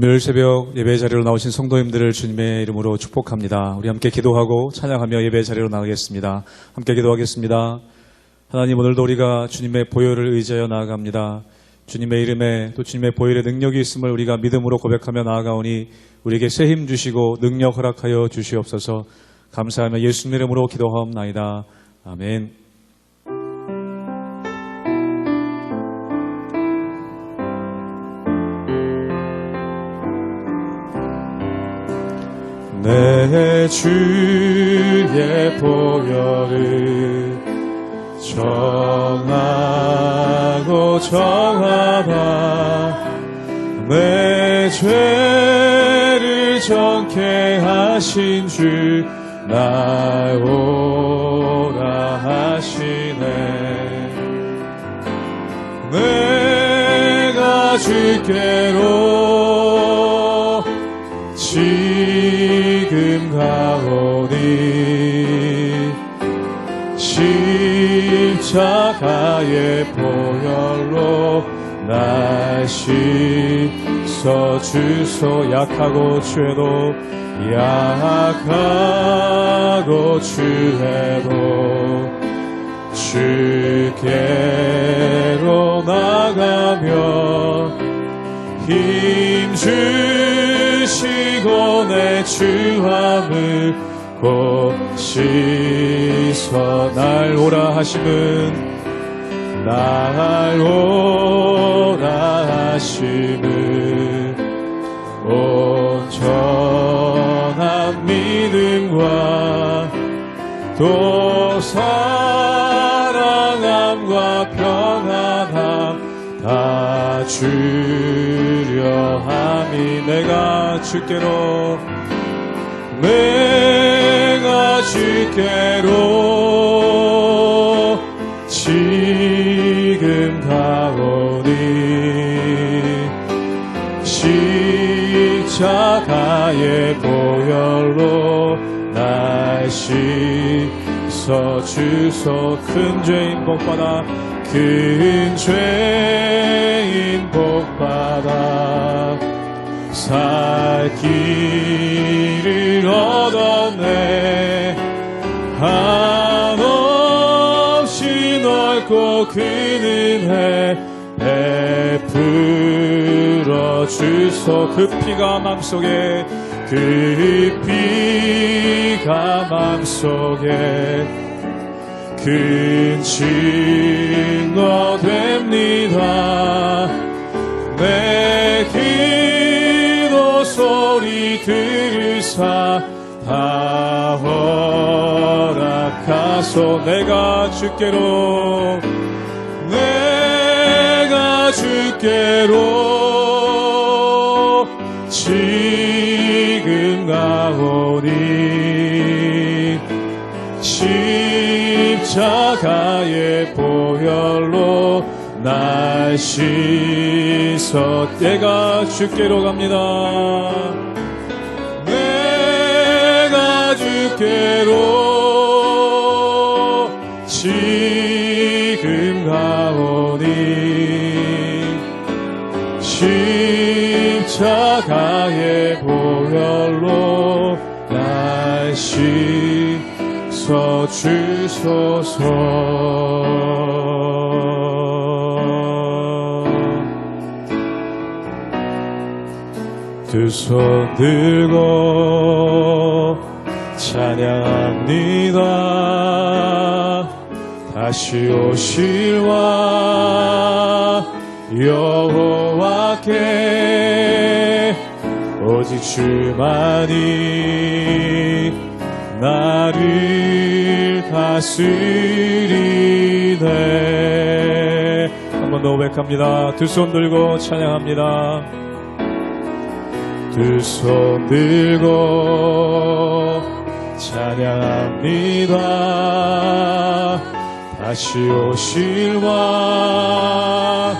금요일 새벽 예배 자리로 나오신 성도님들을 주님의 이름으로 축복합니다. 우리 함께 기도하고 찬양하며 예배 자리로 나가겠습니다. 함께 기도하겠습니다. 하나님 오늘도 우리가 주님의 보혈을 의지하여 나아갑니다. 주님의 이름에 또 주님의 보혈의 능력이 있음을 우리가 믿음으로 고백하며 나아가오니 우리에게 새 힘 주시고 능력 허락하여 주시옵소서 감사하며 예수님 이름으로 기도하옵나이다. 아멘. 내 주의 보혈을 정하고 정하다 내 죄를 정케 하신 주 나오라 하시네. 내가 주께로 십자가의 보혈로 날 씻어 주소. 약하고 죄도 약하고 죄도 주께로 나가며 힘 주시고 내 주함을 곧 씻어. 날 오라 하심은 날 하심은 온전한 믿음과 또 사랑함과 평안함 다 주려 함이 내가 주께로 내가 주께로 십자가의 보혈로 날 씻어 주소 큰 죄인 복받아 큰 죄인 복받아 살 길을 얻었네. 한없이 넓고 큰 은혜 베풀어 주소. 그 피가 맘속에 그 피가 맘속에. 큰 증거 됩니다. 내 기도 소리 들으사 다 허락하소. 내가 주께로 내가 주께로 지금 가오니 십자가의 보혈로 날 씻어 내가 주께로 갑니다. 내가 주께로 십자가의 보혈로 날 씻어 주소서 두 손 들고 찬양합니다. 다시 오실와 여호와께 오직 주만이 나를 다스리네 한 번 더 고백합니다. 두 손 들고 찬양합니다. 두 손 들고 찬양합니다. 다시 오실 와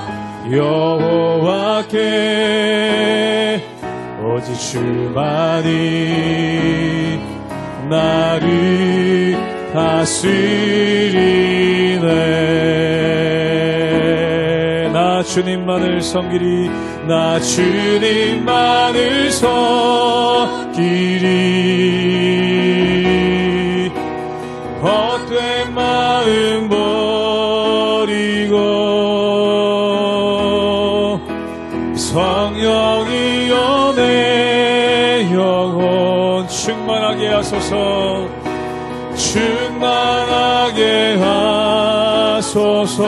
여호와께 오직 주만이 나를 다스리네. 나 주님만을 섬기리 나 주님만을 섬기리 하소서 충만하게 하소서.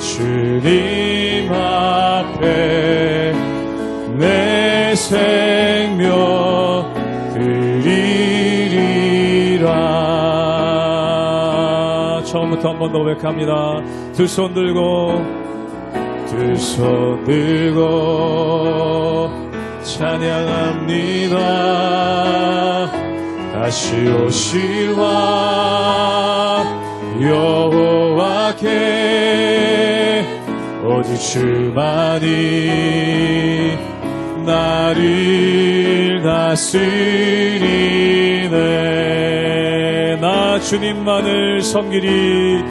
주님 앞에 내 생명 드리리라. 처음부터 한 번 더 고백합니다. 두 손 들고 두 손 들고 찬양합니다. 다시 오실와 여호와께 오직 주만이 나를 다스리네. 나 주님만을 섬기리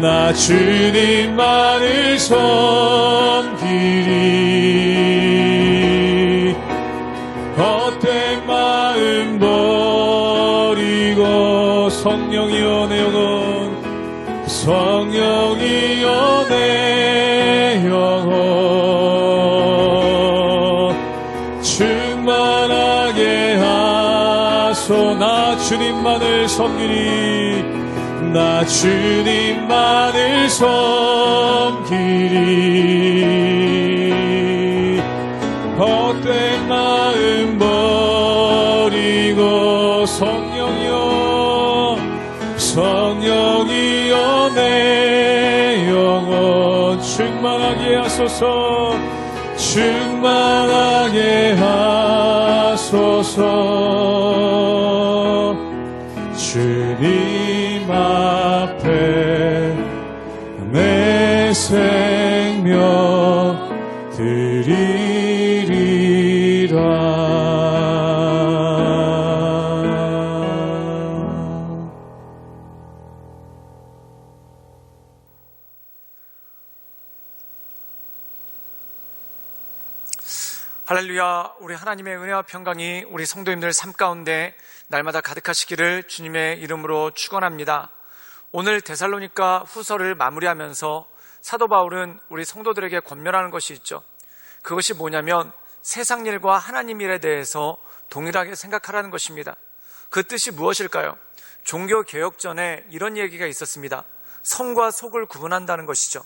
나 주님만을 섬기리 성령이여 내 영혼 성령이여 내 영혼. 충만하게 하소. 나 주님만을 섬기리. 나 주님만을 섬기리. 헛된 마음 버리고 성 충만하게 하소서. 충만하게 하소서 할렐루야, 우리 하나님의 은혜와 평강이 우리 성도님들 삶 가운데 날마다 가득하시기를 주님의 이름으로 축원합니다. 오늘 데살로니가 후서를 마무리하면서 사도 바울은 우리 성도들에게 권면하는 것이 있죠. 그것이 뭐냐면 세상 일과 하나님 일에 대해서 동일하게 생각하라는 것입니다. 그 뜻이 무엇일까요? 종교 개혁 전에 이런 얘기가 있었습니다. 성과 속을 구분한다는 것이죠.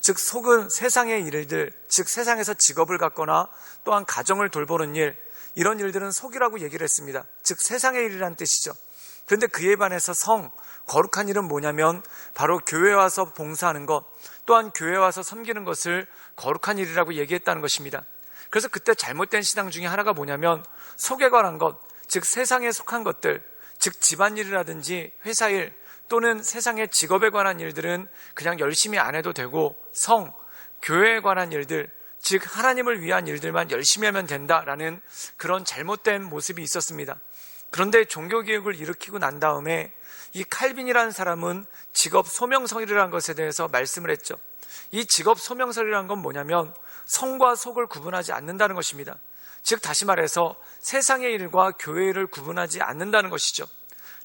즉 속은 세상의 일들, 즉 세상에서 직업을 갖거나 또한 가정을 돌보는 일, 이런 일들은 속이라고 얘기를 했습니다. 즉 세상의 일이란 뜻이죠. 그런데 그에 반해서 성, 거룩한 일은 뭐냐면 바로 교회 와서 봉사하는 것, 또한 교회 와서 섬기는 것을 거룩한 일이라고 얘기했다는 것입니다. 그래서 그때 잘못된 신앙 중에 하나가 뭐냐면 속에 관한 것, 즉 세상에 속한 것들, 즉 집안일이라든지 회사일 또는 세상의 직업에 관한 일들은 그냥 열심히 안 해도 되고 성, 교회에 관한 일들, 즉 하나님을 위한 일들만 열심히 하면 된다라는 그런 잘못된 모습이 있었습니다. 그런데 종교개혁을 일으키고 난 다음에 이 칼빈이라는 사람은 직업 소명설이라는 것에 대해서 말씀을 했죠. 이 직업 소명설이라는 건 뭐냐면 성과 속을 구분하지 않는다는 것입니다. 즉 다시 말해서 세상의 일과 교회 일을 구분하지 않는다는 것이죠.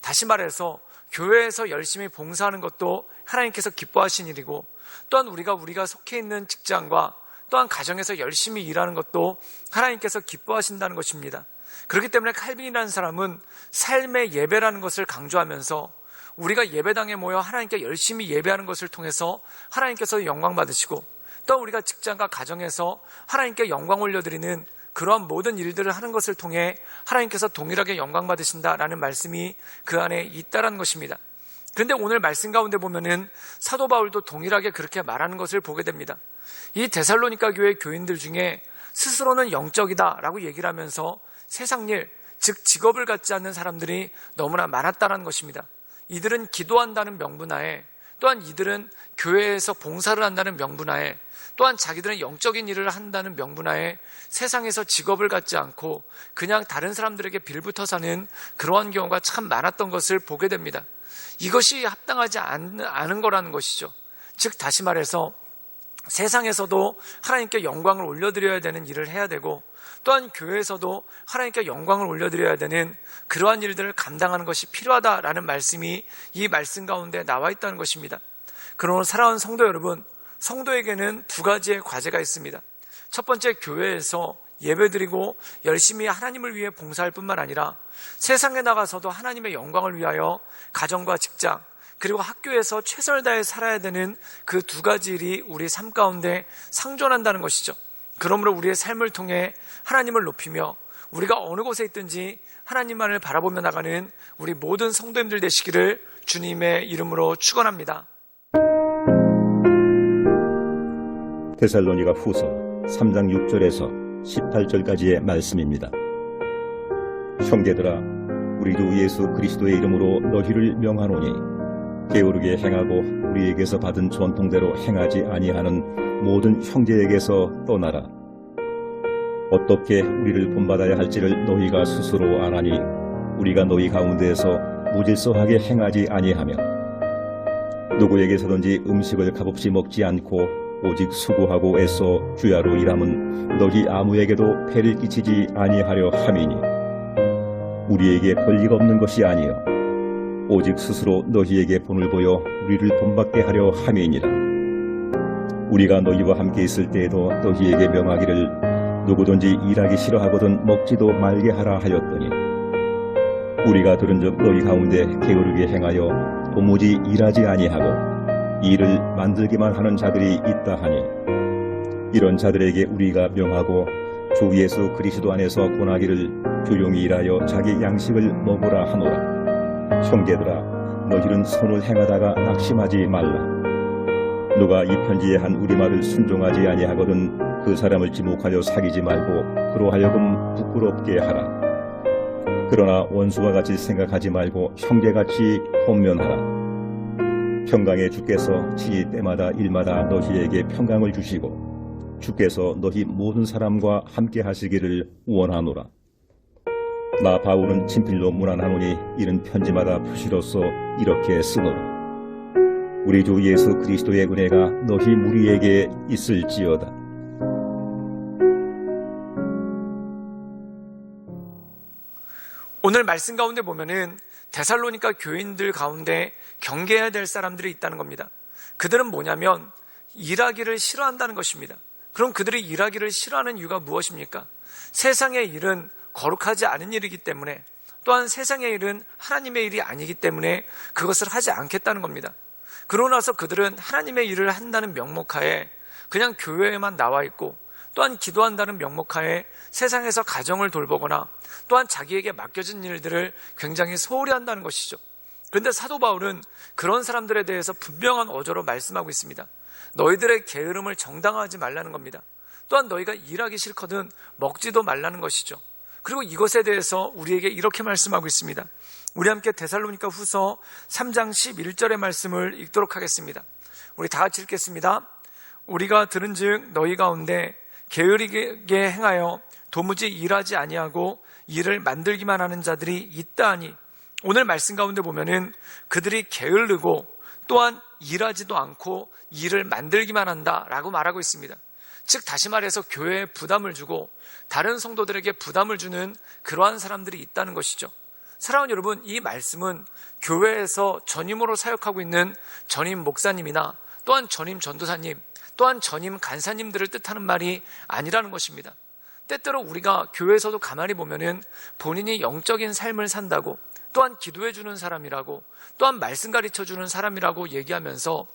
다시 말해서 교회에서 열심히 봉사하는 것도 하나님께서 기뻐하신 일이고 또한 우리가 우리가 속해 있는 직장과 또한 가정에서 열심히 일하는 것도 하나님께서 기뻐하신다는 것입니다. 그렇기 때문에 칼빈이라는 사람은 삶의 예배라는 것을 강조하면서 우리가 예배당에 모여 하나님께 열심히 예배하는 것을 통해서 하나님께서 영광 받으시고 또 우리가 직장과 가정에서 하나님께 영광 올려드리는 그러한 모든 일들을 하는 것을 통해 하나님께서 동일하게 영광 받으신다라는 말씀이 그 안에 있다라는 것입니다. 그런데 오늘 말씀 가운데 보면은 사도 바울도 동일하게 그렇게 말하는 것을 보게 됩니다. 이 데살로니가 교회 교인들 중에 스스로는 영적이다라고 얘기를 하면서 세상 일, 즉 직업을 갖지 않는 사람들이 너무나 많았다는 것입니다. 이들은 기도한다는 명분하에 또한 이들은 교회에서 봉사를 한다는 명분하에 또한 자기들은 영적인 일을 한다는 명분하에 세상에서 직업을 갖지 않고 그냥 다른 사람들에게 빌붙어 사는 그러한 경우가 참 많았던 것을 보게 됩니다. 이것이 합당하지 않- 않은 거라는 것이죠. 즉 다시 말해서 세상에서도 하나님께 영광을 올려드려야 되는 일을 해야 되고 또한 교회에서도 하나님께 영광을 올려드려야 되는 그러한 일들을 감당하는 것이 필요하다라는 말씀이 이 말씀 가운데 나와 있다는 것입니다. 그러므로 사랑하는 성도 여러분, 성도에게는 두 가지의 과제가 있습니다. 첫 번째 교회에서 예배드리고 열심히 하나님을 위해 봉사할 뿐만 아니라 세상에 나가서도 하나님의 영광을 위하여 가정과 직장 그리고 학교에서 최선을 다해 살아야 되는 그 두 가지 일이 우리 삶 가운데 상존한다는 것이죠. 그러므로 우리의 삶을 통해 하나님을 높이며 우리가 어느 곳에 있든지 하나님만을 바라보며 나가는 우리 모든 성도님들 되시기를 주님의 이름으로 축원합니다. 데살로니가 후서 3장 6절에서 18절까지의 말씀입니다. 형제들아 우리 주 예수 그리스도의 이름으로 너희를 명하노니 게으르게 행하고 우리에게서 받은 전통대로 행하지 아니하는 모든 형제에게서 떠나라. 어떻게 우리를 본받아야 할지를 너희가 스스로 아나니 우리가 너희 가운데에서 무질서하게 행하지 아니하며 누구에게서든지 음식을 값없이 먹지 않고 오직 수고하고 애써 주야로 일함은 너희 아무에게도 폐를 끼치지 아니하려 함이니 우리에게 권리가 없는 것이 아니요 오직 스스로 너희에게 본을 보여 우리를 본받게 하려 함이니라. 우리가 너희와 함께 있을 때에도 너희에게 명하기를 누구든지 일하기 싫어하거든 먹지도 말게 하라 하였더니 우리가 들은즉 너희 가운데 게으르게 행하여 도무지 일하지 아니하고 일을 만들기만 하는 자들이 있다 하니 이런 자들에게 우리가 명하고 주 예수 그리스도 안에서 권하기를 조용히 일하여 자기 양식을 먹으라 하노라. 형제들아 너희는 손을 행하다가 낙심하지 말라. 누가 이 편지에 한 우리말을 순종하지 아니하거든 그 사람을 지목하여 사귀지 말고 그로하여금 부끄럽게 하라. 그러나 원수와 같이 생각하지 말고 형제같이 혼면하라 평강의 주께서 친히 때마다 일마다 너희에게 평강을 주시고 주께서 너희 모든 사람과 함께 하시기를 원하노라. 나 바울은 친필로 문안하노니 이런 편지마다 표시로서 이렇게 쓰노라. 우리 주 예수 그리스도의 은혜가 너희 무리에게 있을지어다. 오늘 말씀 가운데 보면은 데살로니가 교인들 가운데 경계해야 될 사람들이 있다는 겁니다. 그들은 뭐냐면 일하기를 싫어한다는 것입니다. 그럼 그들이 일하기를 싫어하는 이유가 무엇입니까? 세상의 일은 거룩하지 않은 일이기 때문에 또한 세상의 일은 하나님의 일이 아니기 때문에 그것을 하지 않겠다는 겁니다. 그러고 나서 그들은 하나님의 일을 한다는 명목하에 그냥 교회에만 나와 있고 또한 기도한다는 명목하에 세상에서 가정을 돌보거나 또한 자기에게 맡겨진 일들을 굉장히 소홀히 한다는 것이죠. 그런데 사도 바울은 그런 사람들에 대해서 분명한 어조로 말씀하고 있습니다. 너희들의 게으름을 정당화하지 말라는 겁니다. 또한 너희가 일하기 싫거든 먹지도 말라는 것이죠. 그리고 이것에 대해서 우리에게 이렇게 말씀하고 있습니다. 우리 함께 데살로니가 후서 3장 11절의 말씀을 읽도록 하겠습니다. 우리 다 같이 읽겠습니다. 우리가 들은 즉 너희 가운데 게으르게 행하여 도무지 일하지 아니하고 일을 만들기만 하는 자들이 있다 하니 오늘 말씀 가운데 보면은 그들이 게을르고 또한 일하지도 않고 일을 만들기만 한다라고 말하고 있습니다. 즉 다시 말해서 교회에 부담을 주고 다른 성도들에게 부담을 주는 그러한 사람들이 있다는 것이죠. 사랑하는 여러분, 이 말씀은 교회에서 전임으로 사역하고 있는 전임 목사님이나 또한 전임 전도사님, 또한 전임 간사님들을 뜻하는 말이 아니라는 것입니다. 때때로 우리가 교회에서도 가만히 보면은 본인이 영적인 삶을 산다고 또한 기도해 주는 사람이라고 또한 말씀 가르쳐 주는 사람이라고 얘기하면서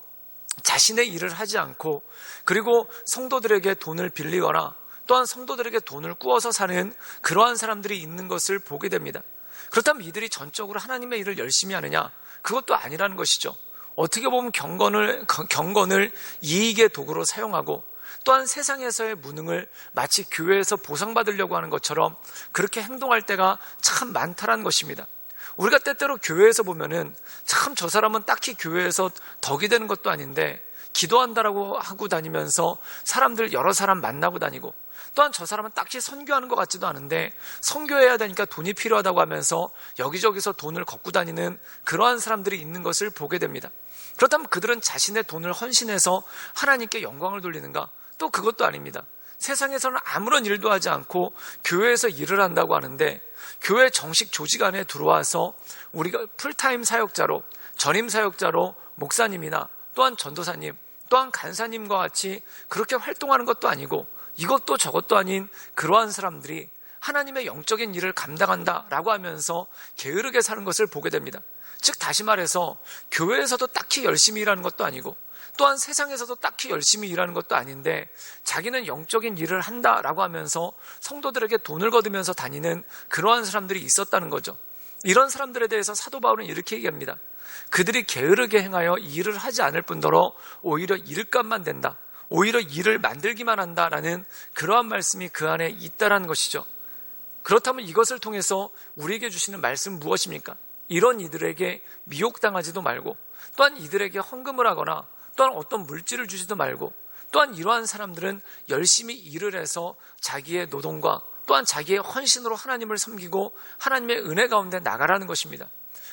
자신의 일을 하지 않고 그리고 성도들에게 돈을 빌리거나 또한 성도들에게 돈을 꾸어서 사는 그러한 사람들이 있는 것을 보게 됩니다. 그렇다면 이들이 전적으로 하나님의 일을 열심히 하느냐? 그것도 아니라는 것이죠. 어떻게 보면 경건을, 경건을 이익의 도구로 사용하고 또한 세상에서의 무능을 마치 교회에서 보상받으려고 하는 것처럼 그렇게 행동할 때가 참 많다라는 것입니다. 우리가 때때로 교회에서 보면은 참 저 사람은 딱히 교회에서 덕이 되는 것도 아닌데 기도한다라고 하고 다니면서 사람들 여러 사람 만나고 다니고 또한 저 사람은 딱히 선교하는 것 같지도 않은데 선교해야 되니까 돈이 필요하다고 하면서 여기저기서 돈을 걷고 다니는 그러한 사람들이 있는 것을 보게 됩니다. 그렇다면 그들은 자신의 돈을 헌신해서 하나님께 영광을 돌리는가? 또 그것도 아닙니다. 세상에서는 아무런 일도 하지 않고 교회에서 일을 한다고 하는데 교회 정식 조직 안에 들어와서 우리가 풀타임 사역자로 전임 사역자로 목사님이나 또한 전도사님 또한 간사님과 같이 그렇게 활동하는 것도 아니고 이것도 저것도 아닌 그러한 사람들이 하나님의 영적인 일을 감당한다라고 하면서 게으르게 사는 것을 보게 됩니다. 즉 다시 말해서 교회에서도 딱히 열심히 일하는 것도 아니고 또한 세상에서도 딱히 열심히 일하는 것도 아닌데 자기는 영적인 일을 한다라고 하면서 성도들에게 돈을 거두면서 다니는 그러한 사람들이 있었다는 거죠. 이런 사람들에 대해서 사도 바울은 이렇게 얘기합니다. 그들이 게으르게 행하여 일을 하지 않을 뿐더러 오히려 일감만 된다. 오히려 일을 만들기만 한다라는 그러한 말씀이 그 안에 있다라는 것이죠. 그렇다면 이것을 통해서 우리에게 주시는 말씀 무엇입니까? 이런 이들에게 미혹당하지도 말고 또한 이들에게 헌금을 하거나 또한 어떤 물질을 주지도 말고 또한 이러한 사람들은 열심히 일을 해서 자기의 노동과 또한 자기의 헌신으로 하나님을 섬기고 하나님의 은혜 가운데 나가라는 것입니다.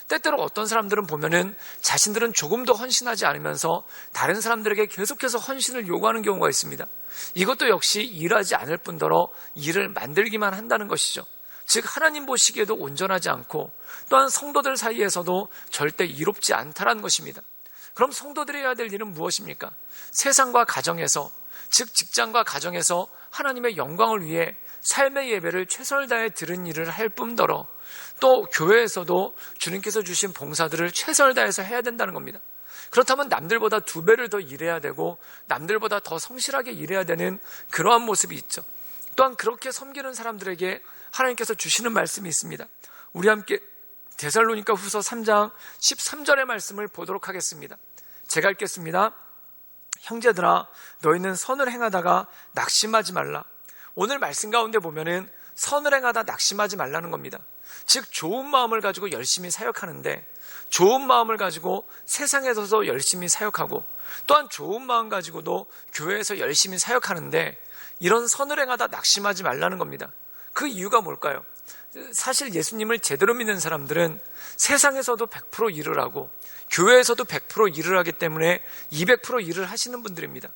때때로 어떤 사람들은 보면은 자신들은 조금도 헌신하지 않으면서 다른 사람들에게 계속해서 헌신을 요구하는 경우가 있습니다. 이것도 역시 일하지 않을 뿐더러 일을 만들기만 한다는 것이죠. 즉 하나님 보시기에도 온전하지 않고 또한 성도들 사이에서도 절대 이롭지 않다라는 것입니다. 그럼 성도들이 해야 될 일은 무엇입니까? 세상과 가정에서 즉 직장과 가정에서 하나님의 영광을 위해 삶의 예배를 최선을 다해 들은 일을 할 뿐더러 또 교회에서도 주님께서 주신 봉사들을 최선을 다해서 해야 된다는 겁니다. 그렇다면 남들보다 두 배를 더 일해야 되고 남들보다 더 성실하게 일해야 되는 그러한 모습이 있죠. 또한 그렇게 섬기는 사람들에게 하나님께서 주시는 말씀이 있습니다. 우리 함께 데살로니가 후서 3장 13절의 말씀을 보도록 하겠습니다. 제가 읽겠습니다. 형제들아 너희는 선을 행하다가 낙심하지 말라. 오늘 말씀 가운데 보면은 선을 행하다 낙심하지 말라는 겁니다. 즉 좋은 마음을 가지고 열심히 사역하는데 좋은 마음을 가지고 세상에서도 열심히 사역하고 또한 좋은 마음 가지고도 교회에서 열심히 사역하는데 이런 선을 행하다 낙심하지 말라는 겁니다. 그 이유가 뭘까요? 사실 예수님을 제대로 믿는 사람들은 세상에서도 100% 일을 하고 교회에서도 100% 일을 하기 때문에 200% 일을 하시는 분들입니다.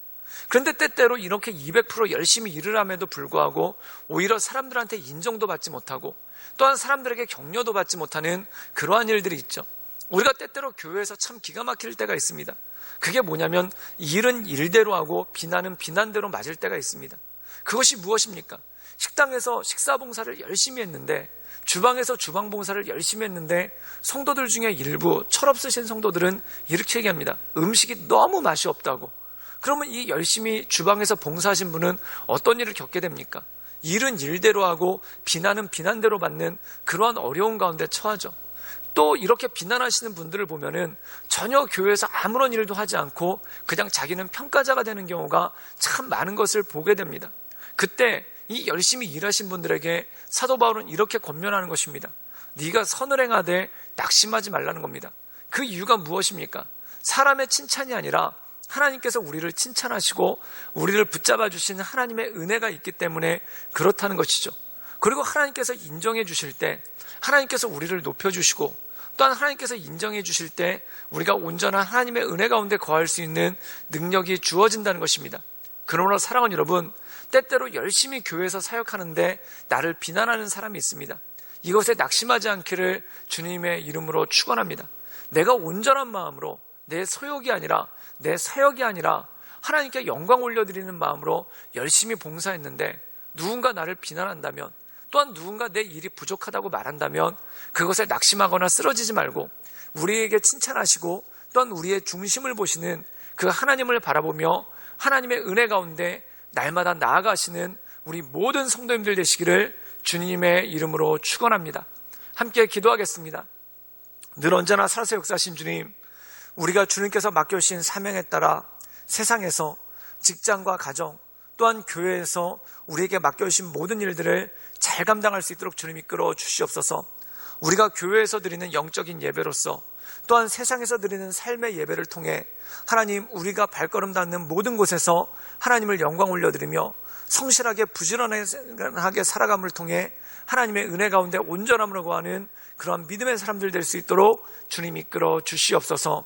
그런데 때때로 이렇게 200% 열심히 일을 함에도 불구하고 오히려 사람들한테 인정도 받지 못하고 또한 사람들에게 격려도 받지 못하는 그러한 일들이 있죠. 우리가 때때로 교회에서 참 기가 막힐 때가 있습니다. 그게 뭐냐면 일은 일대로 하고 비난은 비난대로 맞을 때가 있습니다. 그것이 무엇입니까? 식당에서 식사 봉사를 열심히 했는데 주방에서 주방 봉사를 열심히 했는데 성도들 중에 일부 철없으신 성도들은 이렇게 얘기합니다. 음식이 너무 맛이 없다고. 그러면 이 열심히 주방에서 봉사하신 분은 어떤 일을 겪게 됩니까? 일은 일대로 하고 비난은 비난대로 받는 그러한 어려운 가운데 처하죠. 또 이렇게 비난하시는 분들을 보면은 전혀 교회에서 아무런 일도 하지 않고 그냥 자기는 평가자가 되는 경우가 참 많은 것을 보게 됩니다. 그때 이 열심히 일하신 분들에게 사도 바울은 이렇게 권면하는 것입니다. 네가 선을 행하되 낙심하지 말라는 겁니다. 그 이유가 무엇입니까? 사람의 칭찬이 아니라 하나님께서 우리를 칭찬하시고 우리를 붙잡아 주시는 하나님의 은혜가 있기 때문에 그렇다는 것이죠. 그리고 하나님께서 인정해 주실 때 하나님께서 우리를 높여 주시고 또한 하나님께서 인정해 주실 때 우리가 온전한 하나님의 은혜 가운데 거할 수 있는 능력이 주어진다는 것입니다. 그러므로 사랑하는 여러분, 때때로 열심히 교회에서 사역하는데 나를 비난하는 사람이 있습니다. 이것에 낙심하지 않기를 주님의 이름으로 축원합니다. 내가 온전한 마음으로 내 소욕이 아니라 내 사역이 아니라 하나님께 영광 올려드리는 마음으로 열심히 봉사했는데 누군가 나를 비난한다면 또한 누군가 내 일이 부족하다고 말한다면 그것에 낙심하거나 쓰러지지 말고 우리에게 칭찬하시고 또한 우리의 중심을 보시는 그 하나님을 바라보며 하나님의 은혜 가운데 날마다 나아가시는 우리 모든 성도님들 되시기를 주님의 이름으로 축원합니다. 함께 기도하겠습니다. 늘 언제나 살아서 역사하신 주님, 우리가 주님께서 맡겨주신 사명에 따라 세상에서 직장과 가정 또한 교회에서 우리에게 맡겨주신 모든 일들을 잘 감당할 수 있도록 주님 이 끌어 주시옵소서. 우리가 교회에서 드리는 영적인 예배로서 또한 세상에서 드리는 삶의 예배를 통해 하나님 우리가 발걸음 닿는 모든 곳에서 하나님을 영광 올려드리며 성실하게 부지런하게 살아감을 통해 하나님의 은혜 가운데 온전함으로 구하는 그런 믿음의 사람들 될 수 있도록 주님 이끌어 주시옵소서